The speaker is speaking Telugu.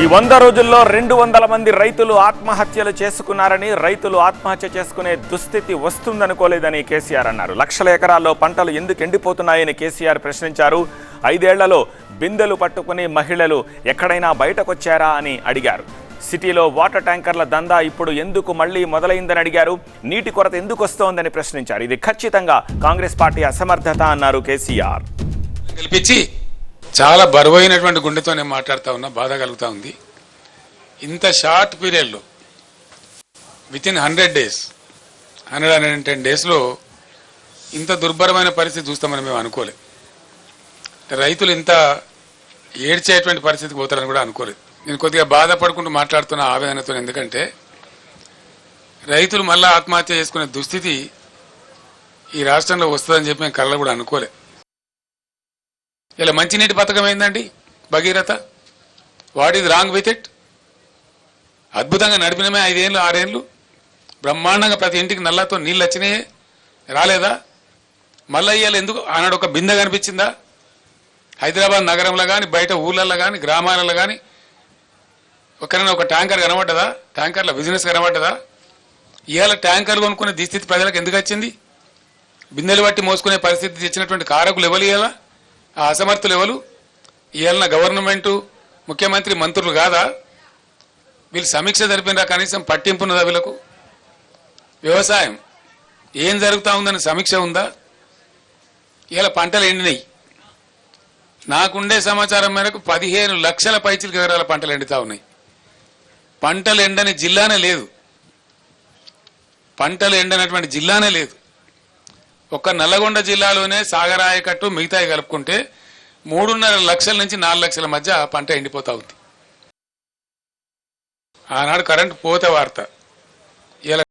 ఈ వంద రోజుల్లో రెండు వందల మంది రైతులు ఆత్మహత్యలు చేసుకున్నారని రైతులు ఆత్మహత్య చేసుకునే దుస్థితి వస్తుందనుకోలేదని కేసీఆర్ అన్నారు. లక్షల ఎకరాల్లో పంటలు ఎందుకు ఎండిపోతున్నాయని కేసీఆర్ ప్రశ్నించారు. ఐదేళ్ళలో బిందెలు పట్టుకుని మహిళలు ఎక్కడైనా బయటకొచ్చారా అని అడిగారు. సిటీలో వాటర్ ట్యాంకర్ల దందా ఇప్పుడు ఎందుకు మళ్ళీ మొదలైందని అడిగారు. నీటి కొరత ఎందుకు వస్తోందని ప్రశ్నించారు. ఇది ఖచ్చితంగా కాంగ్రెస్ పార్టీ అసమర్థత అన్నారు కేసీఆర్. గెలిపించి చాలా బరువైనటువంటి గుండెతో నేను మాట్లాడుతూ ఉన్నా బాధ కలుగుతూ ఉంది. ఇంత షార్ట్ పీరియడ్లో within hundred days hundred hundred ten డేస్లో ఇంత దుర్భరమైన పరిస్థితి చూస్తామని మేము అనుకోలేదు. రైతులు ఇంత ఏడ్చేటువంటి పరిస్థితికి పోతారని కూడా అనుకోలేదు. నేను కొద్దిగా బాధపడుకుంటూ మాట్లాడుతున్న ఆవేదనతో ఎందుకంటే రైతులు మళ్ళా ఆత్మహత్య చేసుకునే దుస్థితి ఈ రాష్ట్రంలో వస్తుందని చెప్పి మేము కళ్ళ కూడా అనుకోలేదు. ఇలా మంచినీటి పథకం ఏందండి? Bhagiratha? What is wrong with it అద్భుతంగా నడిపినమే ఐదేళ్ళు ఆరేళ్ళు. బ్రహ్మాండంగా ప్రతి ఇంటికి నల్లతో నీళ్ళు వచ్చినాయే. రాలేదా? మళ్ళీ ఇవాళ ఎందుకు? ఆనాడు ఒక బిందె కనిపించిందా? హైదరాబాద్ నగరంలో కానీ బయట ఊళ్ళల్లో కానీ గ్రామాలలో కానీ ఒకరైనా ఒక ట్యాంకర్ కనబడ్డదా? ట్యాంకర్ల బిజినెస్ కనబడ్డదా? ఇవాళ ట్యాంకర్ కొనుక్కునే దిస్థితి ప్రజలకు ఎందుకు వచ్చింది? బిందెలు బట్టి మోసుకునే పరిస్థితి తెచ్చినటువంటి కారకులు ఎవరు ఇవాళ? ఆ అసమర్థులు ఎవరు? ఇవాళ గవర్నమెంట్ ముఖ్యమంత్రి మంత్రులు కాదా? వీళ్ళు సమీక్ష జరిపినరా కనీసం పట్టింపున్నదా వీళ్ళకు? వ్యవసాయం ఏం జరుగుతా ఉందని సమీక్ష ఉందా? ఇలా పంటలు ఎండినాయి. నాకుండే సమాచారం మేరకు పదిహేను లక్షల పైచిలకు వివరాల పంటలు ఎండుతా ఉన్నాయి. పంటలు ఎండని జిల్లానే లేదు. పంటలు ఎండనటువంటి జిల్లానే లేదు. ఒక్క నల్లగొండ జిల్లాలోనే సాగరాయకట్టు మిగతాయి కలుపుకుంటే మూడున్నర లక్షల నుంచి నాలుగు లక్షల మధ్య పంట ఎండిపోతా ఉంది. ఆనాడు కరెంట్ పోతే వార్త. ఇలా